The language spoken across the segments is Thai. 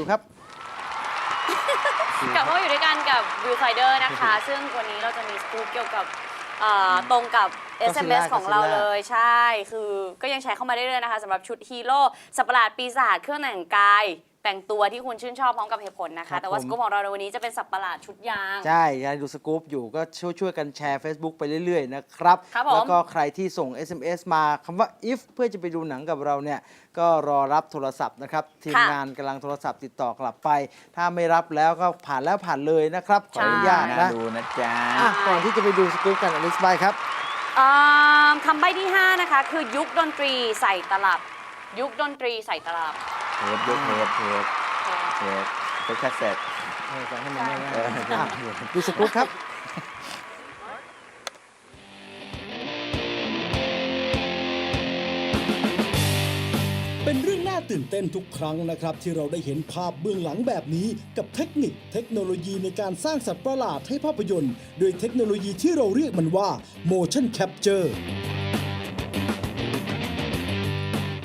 วิวครับ กลับมาอยู่ด้วยกันกับวิวไฟเดอร์นะคะ ซึ่งวันนี้เราจะมีสกู๊ปเกี่ยวกับเอ่อตรงกับ SMS ของเราเลยใช่ คือก็ยังแชร์เข้ามาได้เรื่อยๆนะคะสำหรับชุดฮีโร่สัตว์ประหลาดปีศาจเครื่องแต่งกาย แต่งตัวที่คุณชื่นชอบพร้อมกับเหตุผลนะครัคะ บแต่ว่าผมสกู๊ปของเราในวันนี้จะเป็นสัตว์ประหลาดชุดยาง ใช่ยังดูสกู๊ปอยู่ก็ช่วยช่วยกันแชร์ Facebook ไปเรื่อย ๆ นะครับ ครับผมแล้วก็ใครที่ส่ง SMS มาคำว่า if เพื่อจะไปดูหนังกับเราเนี่ย ก็รอรับโทรศัพท์นะครับ ทีมค่ะงานกำลังโทรศัพท์ติดต่อกลับไป ถ้าไม่รับแล้วก็ผ่านแล้วผ่านเลยนะครับ ขออนุญาตน่านะดูนะจ๊ะ อะก่อนที่จะไปดูสกู๊ปกันอลิสบายครับ อ่าคำใบ้ที่ 5 นะคะ คือยุคดนตรีใส่ตลับ ยุคดนตรีใส่ตลับ เทปยกเทปเทปเทปเทปแคสเซ็ตเออฟังให้มันง่ายๆอะดูสกู๊ปครับ เป็นเรื่องน่าตื่นเต้นทุกครั้งนะครับ ที่เราได้เห็นภาพเบื้องหลังแบบนี้ กับเทคนิคเทคโนโลยีในการสร้างสัตว์ประหลาดให้ภาพยนตร์ โดยเทคโนโลยีที่เราเรียกมันว่า motion capture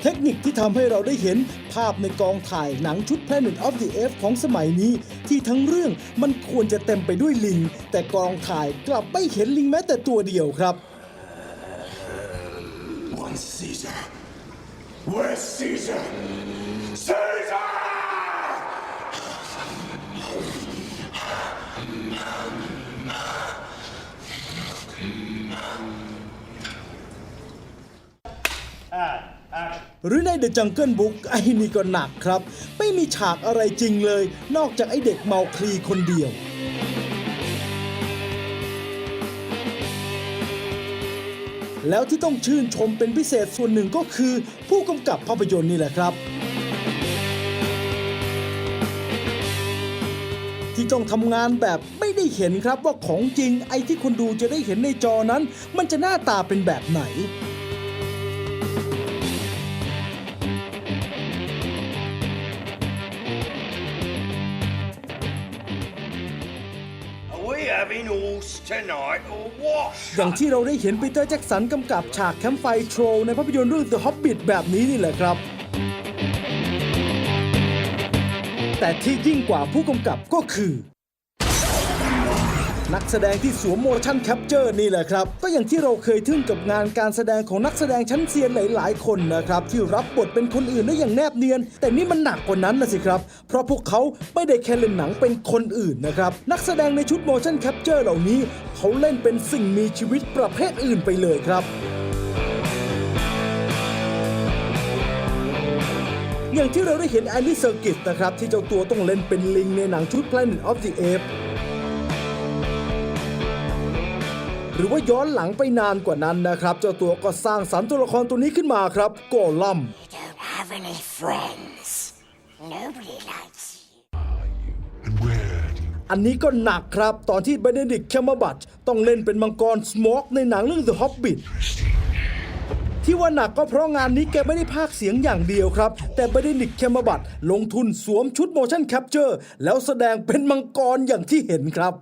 เทคนิคที่ทำให้เราได้เห็นภาพในกองถ่ายหนังชุด Planet of the Apes ของสมัยนี้ ที่ทั้งเรื่องมันควรจะเต็มไปด้วยลิง แต่กองถ่ายกลับไม่เห็นลิงแม้แต่ตัวเดียวครับ One Caesar. Where's Caesar? Caesar! หรือใน The Jungle Book ไอ้นี่ก็หนักครับ ไม่มีฉากอะไรจริงเลย นอกจากไอ้เด็กเมาคลีคนเดียวแล้วที่ต้องชื่นชมเป็นพิเศษส่วนหนึ่งก็คือ ผู้กำกับภาพยนตร์นี่แหละครับ ที่ต้องทำงานแบบไม่ได้เห็นครับว่าของจริงไอ้ที่คนดูจะได้เห็นในจอนั้น มันจะหน้าตาเป็นแบบไหน tonight or what? อย่างที่เราได้เห็นปีเตอร์แจ็กสันกำกับฉากแคมป์ไฟโทรในภาพยนตร์เรื่อง The Hobbit แบบนี้นี่แหละครับ แต่ที่ยิ่งกว่าผู้กำกับก็คือ นักแสดงที่สวม motion capture นี่แหละครับ ก็อย่างที่เราเคยทึ่งกับงานการแสดงของนักแสดงชั้นเซียนหลาย ๆ คนนะครับ ที่รับบทเป็นคนอื่นได้อย่างแนบเนียน แต่นี่มันหนักกว่านั้นนะสิครับ เพราะพวกเขาไม่ได้แค่เล่นหนังเป็นคนอื่นนะครับ นักแสดงในชุด motion capture เหล่านี้ เขาเล่นเป็นสิ่งมีชีวิตประเภทอื่นไปเลยครับอย่างที่เราได้เห็นแอนดี้เซอร์กิสนะครับที่เจ้าตัวต้องเล่นเป็นลิงในหนังชุด Planet of the Apes หรือว่าย้อนหลังไปนานกว่านั้นนะครับ เจ้าตัวก็สร้างสรรค์ตัวละครตัวนี้ขึ้นมาครับโกลัม don't have any friends. Nobody likes you. And where do you อันนี้ก็หนักครับตอนที่เบเนดิก t แคมเบอร์บัตต้องเล่นเป็นมังกรสโมกในหนังเรื่อง The Hobbit ที่ว่าหนักก็เพราะงานนี้แกไม่ได้พากย์เสียงอย่างเดียวครับ แต่เบเนดิก t แคมเบอร์บัตลงทุนสวมชุด motion capture แล้วแสดงเป็นมังกรอย่างที่เห็นครับ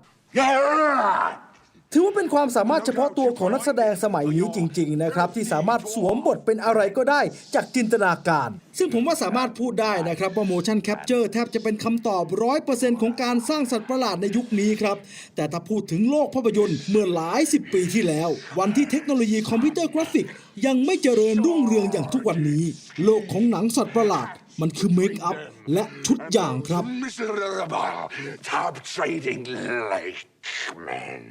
ถือว่าเป็นความสามารถเฉพาะตัวของนักแสดงสมัยนี้จริง ๆ นะครับ ที่สามารถสวมบทเป็นอะไรก็ได้จากจินตนาการ ซึ่งผมว่าสามารถพูดได้นะครับว่า motion capture แทบจะเป็นคำตอบ 100%ของการสร้างสัตว์ประหลาดในยุคนี้ครับ แต่ถ้าพูดถึงโลกภาพยนตร์เมื่อหลายสิบปีที่แล้ว วันที่เทคโนโลยีคอมพิวเตอร์กราฟิก ยังไม่เจริญรุ่งเรืองอย่างทุกวันนี้ โลกของหนังสัตว์ประหลาด มันคือเมคอัพและชุดอย่างครับ miserable top trading men?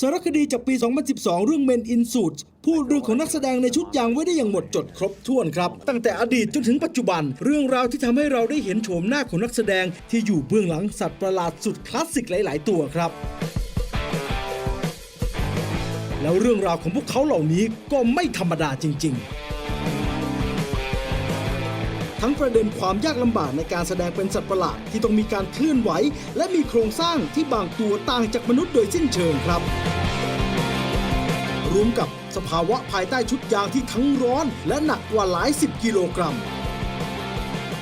สารคดีจากปี 2012 เรื่อง Men in Suits พูดเรื่องของนักแสดงในชุดยางไว้ได้อย่างหมดจดครบถ้วนครับ ตั้งแต่อดีตจนถึงปัจจุบัน เรื่องราวที่ทำให้เราได้เห็นโฉมหน้าของนักแสดงที่อยู่เบื้องหลังสัตว์ประหลาดสุดคลาสสิกหลาย ๆ ตัวครับ แล้วเรื่องราวของพวกเขาเหล่านี้ก็ไม่ธรรมดาจริง ๆ ทั้งประเด็นความยากลำบากในการแสดงเป็นสัตว์ประหลาดที่ต้องมีการเคลื่อนไหว และมีโครงสร้างที่บางตัวต่างจากมนุษย์โดยสิ้นเชิงครับ รวมกับสภาวะภายใต้ชุดยางที่ทั้งร้อน และหนักกว่าหลายสิบกิโลกรัม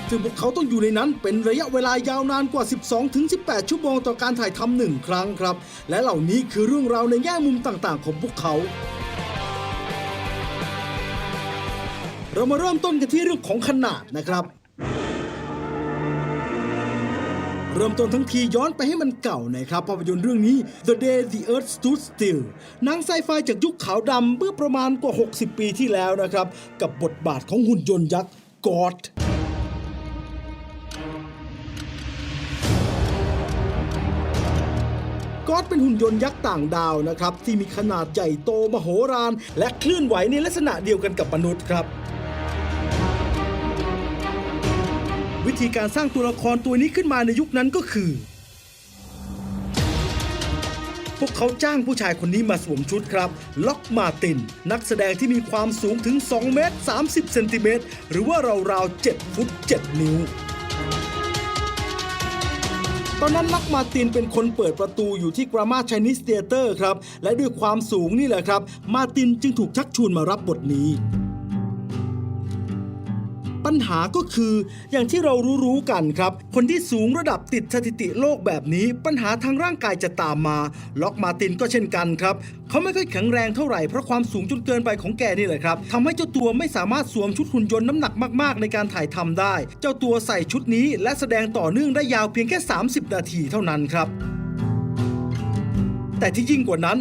ซึ่งพวกเขาต้องอยู่ในนั้นเป็นระยะเวลายาวนานกว่า 12-18 ชั่วโมงต่อการถ่ายทำหนึ่งครั้งครับ และเหล่านี้คือเรื่องราวในแง่มุมต่างๆ ของพวกเขา เรามาเริ่มต้นกันที่เรื่องของขนาดนะครับ เริ่มต้นทั้งทีย้อนไปให้มันเก่าหน่อยครับภาพยนตร์เรื่องนี้ The Day the Earth Stood Still นังไซไฟจากยุคขาวดำเมื่อประมาณกว่า 60 ปีที่แล้วนะครับ กับบทบาทของหุ่นยนต์ยักษ์กอดกอดเป็นหุ่นยนต์ยักษ์ต่างดาวนะครับ ที่มีขนาดใหญ่โตมโหฬารและเคลื่อนไหวในลักษณะเดียวกันกับมนุษย์ครับ วิธีการสร้างตัวละครตัวนี้ขึ้นมาในยุคนั้นก็คือ พวกเขาจ้างผู้ชายคนนี้มาสวมชุดครับ ล็อกมาติน นักแสดงที่มีความสูงถึง 2 เมตร 30 เซนติเมตร หรือว่าราวๆ7ฟุต 7 นิ้วตอนนั้นล็อกมาตินเป็นคนเปิดประตูอยู่ที่กรามาช Chinese Theater ครับ และด้วยความสูงนี่แหละครับ มาตินจึงถูกชักชวนมารับบทนี้ ปัญหาก็คือ อย่างที่เรารู้ๆกันครับ คนที่สูงระดับติดสถิติโลกแบบนี้ปัญหาทางร่างกายจะตามมา ล็อกมาตินก็เช่นกันครับ เขาไม่ค่อยแข็งแรงเท่าไหร่เพราะความสูงจนเกินไปของแกนี่แหละครับทำให้เจ้าตัวไม่สามารถสวมชุดหุ่นยนต์น้ำหนักมากๆ ในการถ่ายทำได้ เจ้าตัวใส่ชุดนี้และแสดงต่อเนื่องได้ยาวเพียงแค่ 30 นาทีเท่านั้นครับ แต่ที่ยิ่งกว่านั้น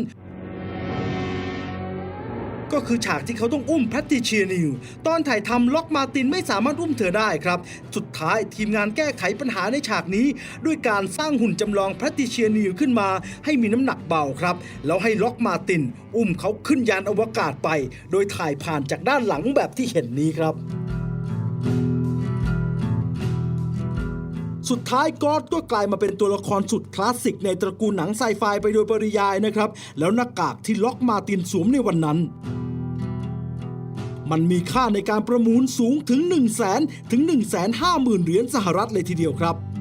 ก็คือฉากที่เขาต้องอุ้มแพตติเชียนิว ตอนถ่ายทำล็อกมาตินไม่สามารถอุ้มเธอได้ครับ สุดท้ายทีมงานแก้ไขปัญหาในฉากนี้ ด้วยการสร้างหุ่นจำลองแพตติเชียนิวขึ้นมา ให้มีน้ำหนักเบาครับ แล้วให้ล็อกมาติน อุ้มเขาขึ้นยานอวกาศไป โดยถ่ายผ่านจากด้านหลังแบบที่เห็นนี้ครับ สุดท้ายกอดก็กลายมาเป็นตัวละครสุดคลาสสิกในตระกูลหนังไซไฟไปโดยปริยายนะครับ แล้วหน้ากากที่ล็อกมาตินสวมในวันนั้นมันมีค่าในการประมูลสูงถึง 1 0 0 0 0แสนถึง 1 5 0 0 0 0 เหรียญสหรัฐเลยทีเดียวครับ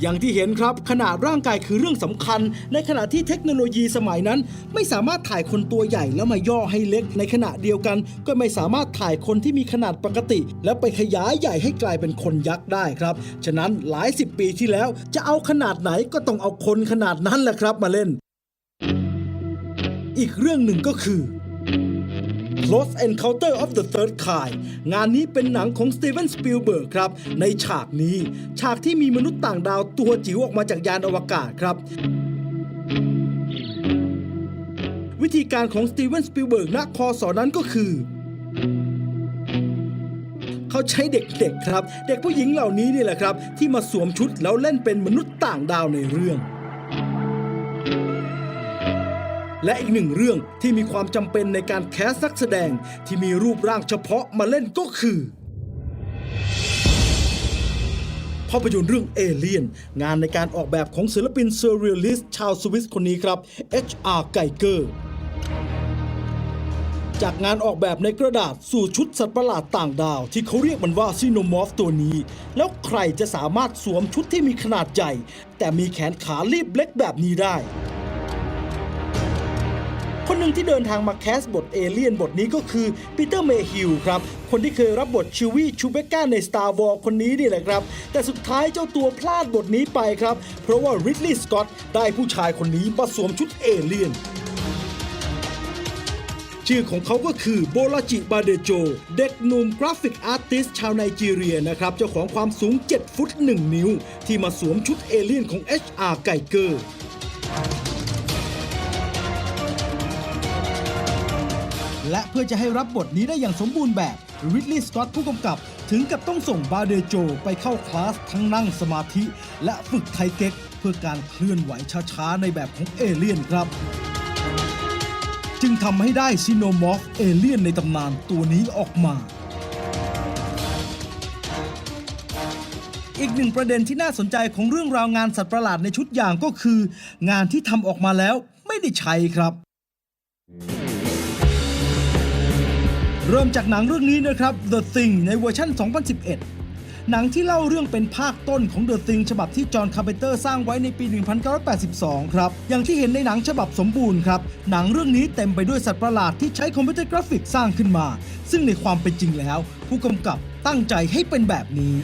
อย่างที่เห็นครับขนาดร่างกายคือเรื่องสำคัญ ในขณะที่เทคโนโลยีสมัยนั้น ไม่สามารถถ่ายคนตัวใหญ่แล้วมาย่อให้เล็ก ในขณะเดียวกัน ก็ไม่สามารถถ่ายคนที่มีขนาดปกติ แล้วไปขยายใหญ่ให้กลายเป็นคนยักษ์ได้ครับ ฉะนั้นหลายสิบปีที่แล้ว จะเอาขนาดไหนก็ต้องเอาคนขนาดนั้นแหละครับมาเล่น อีกเรื่องหนึ่งก็คือ Close Encounter of the Third Kind งานนี้เป็นหนังของสตีเวนสปิลเบิร์กครับ ในฉากนี้ ฉากที่มีมนุษย์ต่างดาวตัวจิ๋วออกมาจากยานอวกาศครับวิธีการของสตีเวนสปิลเบิร์กณคอสอนั้นก็คือ เขาใช้เด็กๆครับ เด็กผู้หญิงเหล่านี้นี่แหละครับ ที่มาสวมชุดแล้วเล่นเป็นมนุษย์ต่างดาวในเรื่อง และอีกหนึ่งเรื่องที่มีความจำเป็นในการแคสนักแสดงที่มีรูปร่างเฉพาะมาเล่นก็คือ ภาพยนตร์เรื่องเอเลียน งานในการออกแบบของศิลปินเซอร์เรียลิสต์ชาวสวิสคนนี้ครับ H.R. Geiger จากงานออกแบบในกระดาษสู่ชุดสัตว์ประหลาดต่างดาว ที่เขาเรียกมันว่าซีโนมอฟตัวนี้ แล้วใครจะสามารถสวมชุดที่มีขนาดใหญ่ แต่มีแขนขารีบเล็กแบบนี้ได้ คนหนึ่งที่เดินทางมาแคสบทเอเลียนบทนี้ก็คือปีเตอร์เมฮิลครับ คนที่เคยรับบทชิวี่ชูเบก้าใน Star Wars คนนี้นี่แหละครับ แต่สุดท้ายเจ้าตัวพลาดบทนี้ไปครับ เพราะว่าริดลีย์สกอตได้ผู้ชายคนนี้มาสวมชุดเอเลียนชื่อของเขาก็คือโบลาจิบาเดโจ เด็กหนุ่มกราฟิกอาร์ติสชาวไนจีเรียนะครับ เจ้าของความสูง 7 ฟุต 1 นิ้ว ที่มาสวมชุดเอเลียนของ H.R. ไกเกอร์ และเพื่อจะให้รับบทนี้ได้อย่างสมบูรณ์แบบริดลีย์สกอตผู้กำกับ ถึงกับต้องส่งบาเดโจไปเข้าคลาสทั้งนั่งสมาธิ และฝึกไทเก๊ก เพื่อการเคลื่อนไหวช้าๆ ในแบบของเอเลี่ยนครับ จึงทำให้ได้ซิโนมอฟเอเลี่ยนในตำนานตัวนี้ออกมาอีกหนึ่งประเด็นที่น่าสนใจของเรื่องราวงานสัตว์ประหลาดในชุดอย่างก็คือ งานที่ทำออกมาแล้วไม่ได้ใช้ครับ เริ่มจากหนังเรื่องนี้นะครับ The Thing ในเวอร์ชัน 2011 หนังที่เล่าเรื่องเป็นภาคต้นของ The Thing ฉบับที่จอห์นคาร์เพเตอร์สร้างไว้ในปี 1982 ครับ อย่างที่เห็นในหนังฉบับสมบูรณ์ครับ หนังเรื่องนี้เต็มไปด้วยสัตว์ประหลาดที่ใช้คอมพิวเตอร์กราฟิกสร้างขึ้นมา ซึ่งในความเป็นจริงแล้ว ผู้กำกับตั้งใจให้เป็นแบบนี้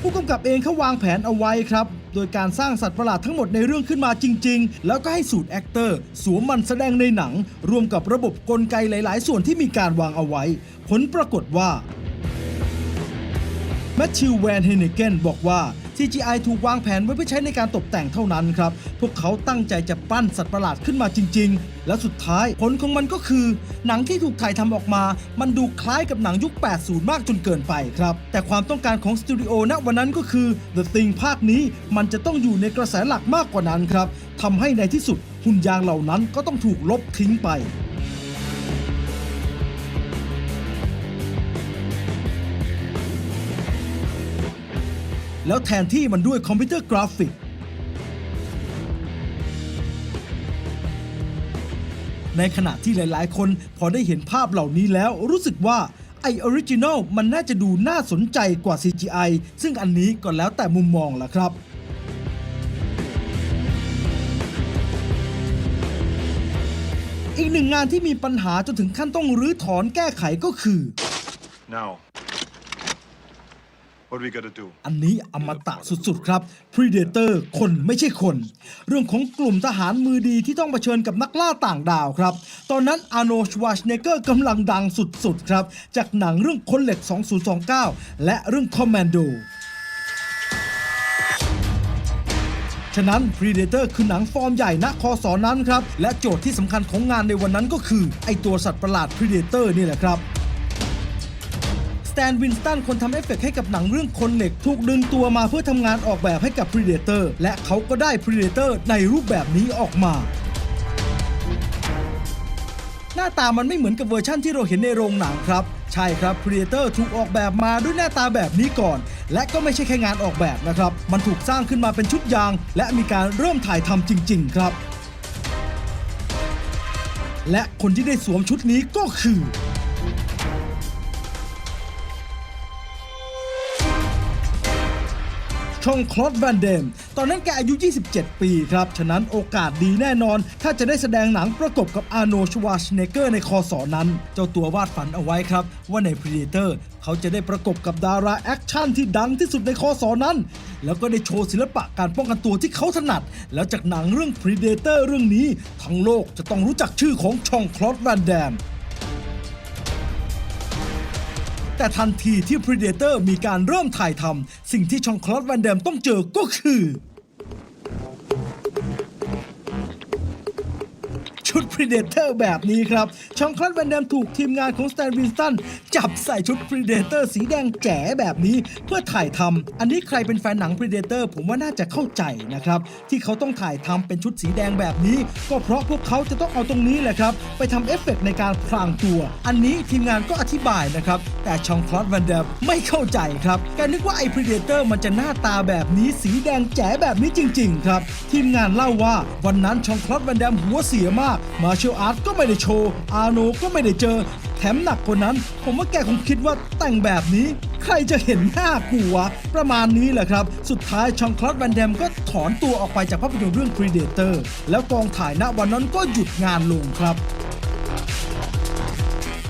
ผู้กำกับเองเขาวางแผนเอาไว้ครับ โดยการสร้างสัตว์ประหลาดทั้งหมดในเรื่องขึ้นมาจริง ๆ แล้วก็ให้สูตรแอคเตอร์สวมมันแสดงในหนัง รวมกับระบบกลไกหลาย ๆ ส่วนที่มีการวางเอาไว้ ผลปรากฏว่าแมทธิวแวนเฮเนเกนบอกว่า CGI ถูกวางแผนไว้เพื่อใช้ในการตกแต่งเท่านั้นครับ พวกเขาตั้งใจจะปั้นสัตว์ประหลาดขึ้นมาจริง ๆ และสุดท้ายผลของมันก็คือ หนังที่ถูกถ่ายทำออกมา มันดูคล้ายกับหนังยุค 80 มากจนเกินไปครับ แต่ความต้องการของสตูดิโอณวันนั้นก็คือ The Thing ภาคนี้มันจะต้องอยู่ในกระแสหลักมากกว่านั้นครับทำให้ในที่สุดหุ่นยางเหล่านั้นก็ต้องถูกลบทิ้งไป แล้วแทนที่มันด้วยคอมพิวเตอร์กราฟิก ในขณะที่หลายๆ คนพอได้เห็นภาพเหล่านี้แล้วรู้สึกว่าไอออริจินอลมันน่าจะดูน่าสนใจกว่า CGI ซึ่งอันนี้ก็แล้วแต่มุมมองละครับอีกหนึ่งงานที่มีปัญหาจนถึงขั้นต้องรื้อถอนแก้ไขก็คือ Now, what we gonna do? อันนี้อมตะสุดๆครับ Predator คนไม่ใช่คน เรื่องของกลุ่มทหารมือดีที่ต้องเผชิญกับนักล่าต่างดาวครับ ตอนนั้นอาโนชวาชเนเกอร์กำลังดังสุดๆครับ จากหนังเรื่องคนเหล็ก 2029 และเรื่อง Commando ฉะนั้น Predator คือหนังฟอร์มใหญ่ณคอสอนั้นครับ และโจทย์ที่สำคัญของงานในวันนั้นก็คือ ไอตัวสัตว์ประหลาด Predator นี่แหละครับ แตนวินสตันคนทำเอฟเฟกต์ให้กับหนังเรื่องคนเหล็ก ถูกดึงตัวมาเพื่อทำงานออกแบบให้กับ Predator และเขาก็ได้ Predator ในรูปแบบนี้ออกมาหน้าตามันไม่เหมือนกับเวอร์ชั่นที่เราเห็นในโรงหนังครับ ใช่ครับ Predator ถูกออกแบบมาด้วยหน้าตาแบบนี้ก่อน และก็ไม่ใช่แค่งานออกแบบนะครับ มันถูกสร้างขึ้นมาเป็นชุดยาง และมีการเริ่มถ่ายทำจริง ๆ ครับ และคนที่ได้สวมชุดนี้ก็คือ ช่องคลอดแวนเดม ตอนนั้นแกอายุ 27 ปีครับ ฉะนั้นโอกาสดีแน่นอน ถ้าจะได้แสดงหนังประกบกับอาโนชวาชเนเกอร์ในคอสอนั้น เจ้าตัววาดฝันเอาไว้ครับ ว่าใน Predator เขาจะได้ประกบกับดาราแอคชั่นที่ดังที่สุดในคอสอนั้น แล้วก็ได้โชว์ศิลปะการป้องกันตัวที่เขาถนัด แล้วจากหนังเรื่อง Predator เรื่องนี้ ทั้งโลกจะต้องรู้จักชื่อของช่องคลอดแวนเดม แต่ทันทีที่ Predator มีการเริ่มถ่ายทำสิ่งที่ชองคลอสแวนเดมต้องเจอก็คือ Predator แบบนี้ครับชองคลอสแวนเดมถูกทีมงานของสแตนวินสตันจับใส่ชุด Predator สีแดงแจ๋แบบนี้เพื่อถ่ายทำอันนี้ใครเป็นแฟนหนัง Predator ผมว่าน่าจะเข้าใจนะครับ ที่เขาต้องถ่ายทำเป็นชุดสีแดงแบบนี้ ก็เพราะพวกเขาจะต้องเอาตรงนี้แหละครับ ไปทำเอฟเฟกต์ในการพรางตัว อันนี้ทีมงานก็อธิบายนะครับ แต่ชองคลอสแวนเดมไม่เข้าใจครับแกนึกว่าไอ้ Predator มันจะหน้าตาแบบนี้สีแดงแจ๋แบบนี้จริง ๆ ครับ ทีมงานเล่าว่าวันนั้นชองคลอสแวนเดมหัวเสียมากมาเชลอาร์ตก็ไม่ได้โชว์ อาโนก็ไม่ได้เจอ แถมหนักกว่านั้น ผมว่าแกคงคิดว่าแต่งแบบนี้ ใครจะเห็นหน้ากูวะ ประมาณนี้แหละครับ สุดท้ายชองคลอสแวนเดมก็ถอนตัวออกไปจากภาพยนตร์เรื่อง Predator แล้วกองถ่ายณวันนั้นก็หยุดงานลงครับ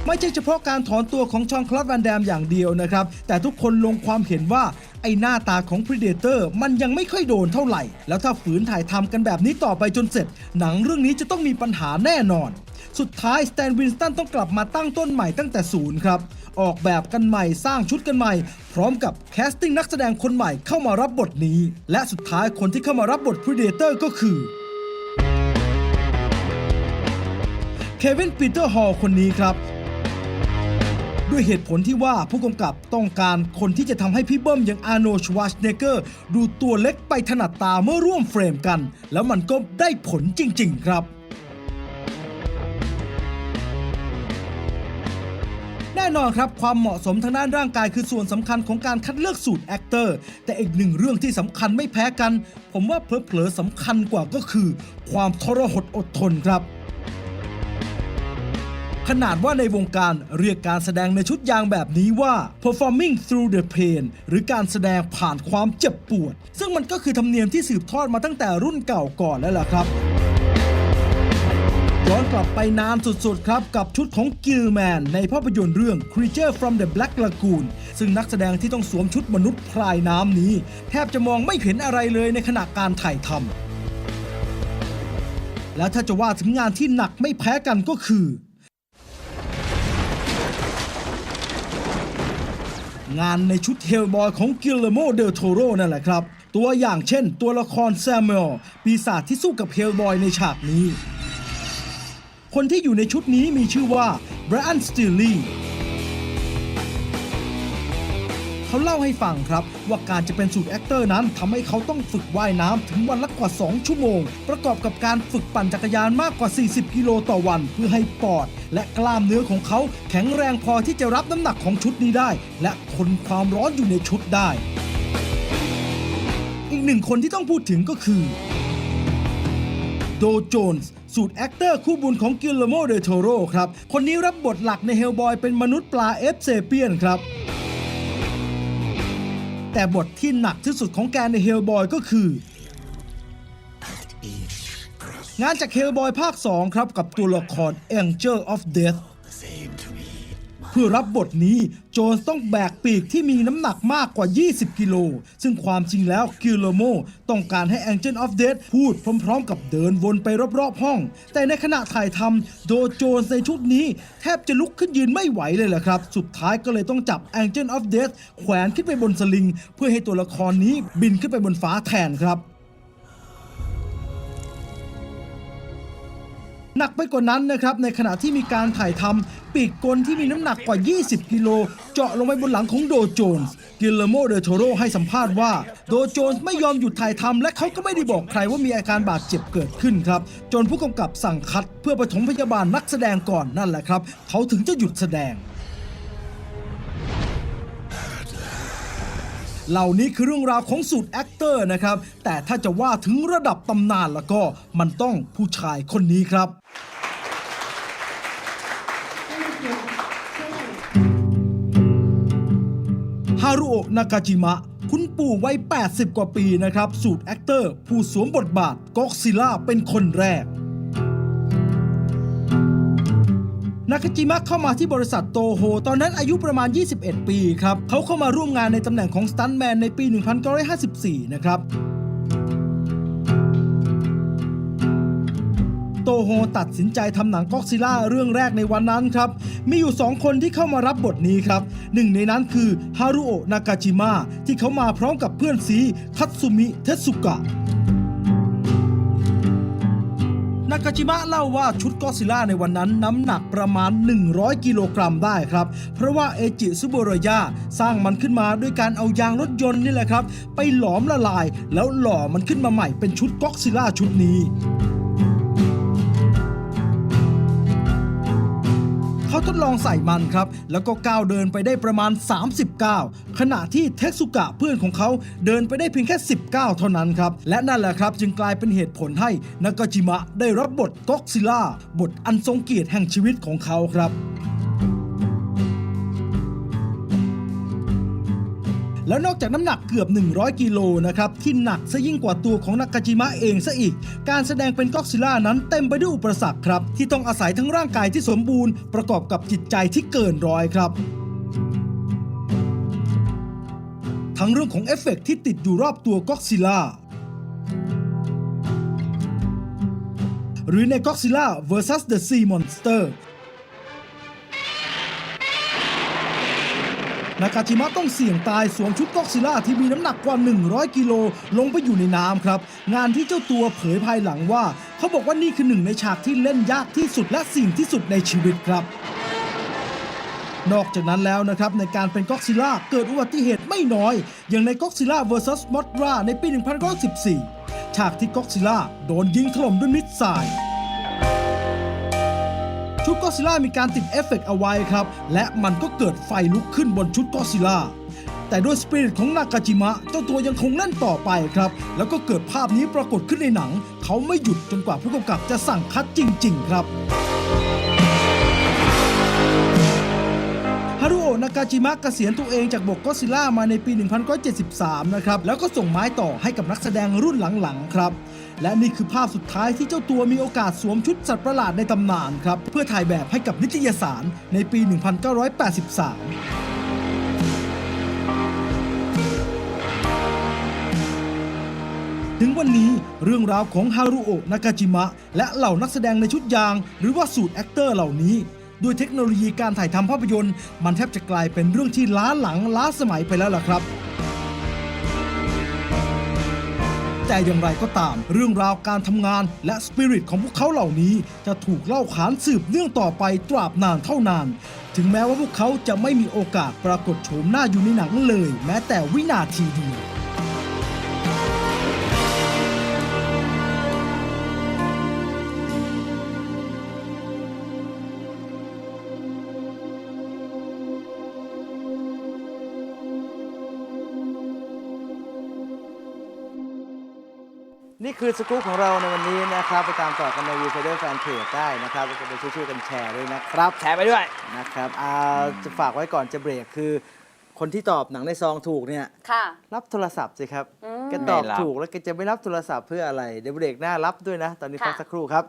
ไม่ใช่เฉพาะการถอนตัวของชองคลอสแวนแดมอย่างเดียวนะครับ แต่ทุกคนลงความเห็นว่า ไอหน้าตาของ Predator มันยังไม่ค่อยโดนเท่าไหร่ แล้วถ้าฝืนถ่ายทำกันแบบนี้ต่อไปจนเสร็จ หนังเรื่องนี้จะต้องมีปัญหาแน่นอน สุดท้ายสแตนวินสตันต้องกลับมาตั้งต้นใหม่ตั้งแต่ศูนย์ครับ ออกแบบกันใหม่สร้างชุดกันใหม่ พร้อมกับแคสติ้งนักแสดงคนใหม่เข้ามารับบทนี้ และสุดท้ายคนที่เข้ามารับบท Predator ก็คือเควินปีเตอร์ฮอลคนนี้ครับ ด้วยเหตุผลที่ว่าผู้กำกับต้องการคนที่จะทำให้พี่เบิ้มอย่างอาร์โนชวาชเนเกอร์ดูตัวเล็กไปถนัดตาเมื่อร่วมเฟรมกัน แล้วมันก็ได้ผลจริง ๆ ครับแน่นอนครับ ความเหมาะสมทางด้านร่างกายคือส่วนสำคัญของการคัดเลือกสูตรแอคเตอร์ แต่อีกหนึ่งเรื่องที่สำคัญไม่แพ้กัน ผมว่าเพลอๆสำคัญกว่าก็คือ ความทรหดอดทนครับ ขนาดว่าในวงการเรียกการแสดงในชุดยางแบบนี้ว่า performing through the pain หรือการแสดงผ่านความเจ็บปวด ซึ่งมันก็คือธรรมเนียมที่สืบทอดมาตั้งแต่รุ่นเก่าก่อนแล้วล่ะครับย้อนกลับไปนานสุดๆ ครับ กับชุดของกิลแมนในภาพยนตร์เรื่อง Creature from the Black Lagoon ซึ่งนักแสดงที่ต้องสวมชุดมนุษย์พรายน้ำนี้ แทบจะมองไม่เห็นอะไรเลยในขณะการถ่ายทำแล้วถ้าจะว่าถึงงานที่หนักไม่แพ้กันก็คือ งานในชุดเฮลบอยของกิลเลโมเดลโทโรนั่นแหละครับ ตัวอย่างเช่นตัวละครแซมเมลปีศาจที่สู้กับเฮลบอยในฉากนี้ คนที่อยู่ในชุดนี้มีชื่อว่าแบรอันสติล เขาเล่าให้ฟังครับ ว่าการจะเป็นสูตรแอคเตอร์นั้นทำให้เขาต้องฝึกว่ายน้ำถึงวันละกว่า 2 ชั่วโมง ประกอบกับการฝึกปั่นจักรยานมากกว่า 40 กิโลต่อวัน เพื่อให้ปอด และกล้ามเนื้อของเขาแข็งแรงพอที่จะรับน้ำหนักของชุดนี้ได้ และทนความร้อนอยู่ในชุดได้ อีกหนึ่งคนที่ต้องพูดถึงก็คือโดโจนส์สูตรแอคเตอร์คู่บุญของกิลเลโมเดโทโรครับ คนนี้รับบทหลักในเฮลบอยเป็นมนุษย์ปลาเอฟเซเปียนครับ แต่บทที่หนักที่สุดของแกในเฮลบอยก็คือ งานจากเฮลบอยภาค 2 ครับกับตัวละคร Angel of Death เพื่อรับบทนี้โจนต้องแบกปีกที่มีน้ำหนักมากกว่า 20 กิโล ซึ่งความจริงแล้วกิลโลโมต้องการให้ Angel of Death พูดพร้อมๆ กับเดินวนไปรอบๆห้อง แต่ในขณะถ่ายทำโดโจนในชุดนี้ แทบจะลุกขึ้นยืนไม่ไหวเลยแหละครับ สุดท้ายก็เลยต้องจับ Angel of Death แขวนขึ้นไปบนสลิง เพื่อให้ตัวละครนี้บินขึ้นไปบนฟ้าแทนครับ หนักไปกว่านั้นนะครับในขณะที่มีการถ่ายทำปีกกลที่มีน้ำหนักกว่า 20 กิโลเจาะลงไปบนหลังของโดโจนส์กิลเลโมเดโทโรให้สัมภาษณ์ว่าโดโจนส์ไม่ยอมหยุดถ่ายทำและเขาก็ไม่ได้บอกใครว่ามีอาการบาดเจ็บเกิดขึ้นครับ จนผู้กำกับสั่งคัดเพื่อปฐมพยาบาลนักแสดงก่อนนั่นแหละครับ เขาถึงจะหยุดแสดง เหล่านี้คือเรื่องราวของสูตรแอคเตอร์นะครับ แต่ถ้าจะว่าถึงระดับตำนานแล้วก็มันต้องผู้ชายคนนี้ครับ ฮารุโอะนากาจิมะ คุณปู่วัย 80 กว่าปีนะครับ สูตรแอคเตอร์ ผู้สวมบทบาทก็อกซิล่าเป็นคนแรก นากาจิมะเข้ามาที่บริษัทโตโฮ ตอนนั้นอายุประมาณ 21 ปีครับ เขาเข้ามาร่วมงานในตำแหน่งของสตันแมนในปี 1954 นะครับ โตโฮตัดสินใจทำหนังก็อกซิล่าเรื่องแรกในวันนั้นครับ มีอยู่ 2 คนที่เข้ามารับบทนี้ครับ หนึ่งในนั้นคือฮารุโอะนากาจิมะที่เขามาพร้อมกับเพื่อนซีคัตสึมิ เทสุกะ นากาจิมะเล่าว่าชุดก็ซิล่าในวันนั้นน้ำหนักประมาณ 100 กิโลกรัมได้ครับ เพราะว่าเอจิซุโบโรยะสร้างมันขึ้นมาด้วยการเอายางรถยนต์นี่แหละครับ ไปหลอมละลาย แล้วหล่อมันขึ้นมาใหม่เป็นชุดก็ซิล่าชุดนี้ เขาทดลองใส่มันครับ แล้วก็ก้าวเดินไปได้ประมาณ39ขณะที่เทสุกะเพื่อนของเขาเดินไปได้เพียงแค่ 19 เท่านั้นครับ และนั่นแหละครับจึงกลายเป็นเหตุผลให้นากาจิมะได้รับบทก็อกซิล่าบทอันทรงเกียรติแห่งชีวิตของเขาครับ แล้วนอกจากน้ำหนักเกือบ 100 กิโลนะครับที่หนักซะยิ่งกว่าตัวของนากาจิมะเองซะอีก การแสดงเป็นก็อกซิล่านั้นเต็มไปด้วยอุปสรรคครับ ที่ต้องอาศัยทั้งร่างกายที่สมบูรณ์ประกอบกับจิตใจที่เกินร้อยครับทั้งเรื่องของเอฟเฟกต์ที่ติดอยู่รอบตัวก็อกซิล่าหรือในก็อกซิล่า vs the Sea Monster นากาจิมะต้องเสี่ยงตายสวมชุดก็อกซิล่าที่มีน้ำหนักกว่า 100 กิโลลงไปอยู่ในน้ำครับ งานที่เจ้าตัวเผยภายหลังว่า เขาบอกว่านี่คือหนึ่งในฉากที่เล่นยากที่สุดและสิ่งที่สุดในชีวิตครับนอกจากนั้นแล้วนะครับ ในการเป็นก็อกซิล่าเกิดอุบัติเหตุไม่น้อย อย่างในก็อกซิล่า vs มอสราในปี 1914 ฉากที่ก็อกซิล่าโดนยิงถล่มด้วยมิสไซล์ ชุดก็ซิล่ามีการติดเอฟเฟกต์เอาไว้ครับ และมันก็เกิดไฟลุกขึ้นบนชุดก็ซิลล่าแต่ด้วยสปิริตของนากาจิมะ เจ้าตัวยังคงเล่นต่อไปครับ แล้วก็เกิดภาพนี้ปรากฏขึ้นในหนัง เขาไม่หยุดจนกว่าผู้กำกับจะสั่งคัดจริง ๆ ครับ นากาจิมะเกษียณตัวเองจากบทก็ซิล่ามาในปี 1973 นะครับ แล้วก็ส่งไม้ต่อให้กับนักแสดงรุ่นหลังๆ ครับ และนี่คือภาพสุดท้ายที่เจ้าตัวมีโอกาสสวมชุดสัตว์ประหลาดในตำนานครับ เพื่อถ่ายแบบให้กับนิตยสารในปี 1983ถึงวันนี้เรื่องราวของฮารุโอะนากาจิมะ และเหล่านักแสดงในชุดยาง หรือว่าสูตรแอคเตอร์เหล่านี้ ด้วยเทคโนโลยีการถ่ายทำภาพยนตร์ มันแทบจะกลายเป็นเรื่องที่ล้าหลังล้าสมัยไปแล้วล่ะครับแต่อย่างไรก็ตาม เรื่องราวการทำงานและสปิริตของพวกเขาเหล่านี้ จะถูกเล่าขานสืบเนื่องต่อไปตราบนานเท่านาน ถึงแม้ว่าพวกเขาจะไม่มีโอกาสปรากฏโฉมหน้าอยู่ในหนังเลย แม้แต่วินาทีเดียว นี่คือสกู๊ปของเราในวันนี้นะครับ ไปตามต่อกันในวี i เดอร์แฟนเพจได้นะครับแล้วก็ไปช่วยๆกันแชร์ด้วยนะครับแชร์ไปด้วยนะครับอ่าจะฝากไว้ก่อนจะเบรกคือ คนที่ตอบหนังในซองถูกเนี่ย ค่ะ รับโทรศัพท์สิครับอืมแกตอบไม่รับ ถูกแล้วแกจะไม่รับโทรศัพท์เพื่ออะไรเดี๋ยวเบรกหน้ารับด้วยนะ ตอนนี้ค่ะ พักสักครู่ครับ